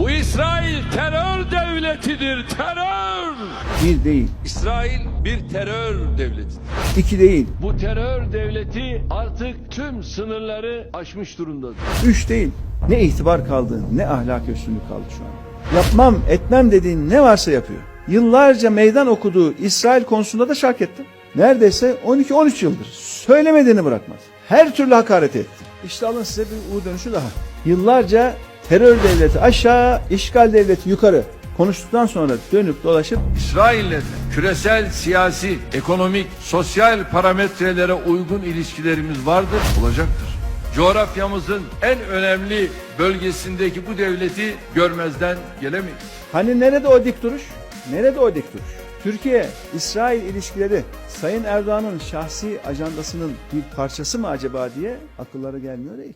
Bu İsrail terör devletidir, terör. Bir değil, İsrail bir terör devleti. iki değil, Bu terör devleti artık tüm sınırları aşmış durumdadır. üç değil. Ne itibar kaldı, ne ahlak üstünlüğü kaldı şu an. Yapmam, etmem dediğin ne varsa yapıyor. Yıllarca meydan okuduğu İsrail konusunda da şark etti. Neredeyse 12-13 yıldır söylemediğini bırakmaz. Her türlü hakaret etti. İşte alın size bir U dönüşü daha. Yıllarca terör devleti aşağı, işgal devleti yukarı konuştuktan sonra dönüp dolaşıp İsrail'le küresel siyasi, ekonomik, sosyal parametrelere uygun ilişkilerimiz vardır, olacaktır. Coğrafyamızın en önemli bölgesindeki bu devleti görmezden gelemeyiz. Hani nerede o dik duruş? Nerede o dik duruş? Türkiye-İsrail ilişkileri Sayın Erdoğan'ın şahsi ajandasının bir parçası mı acaba diye akıllara gelmiyor değil.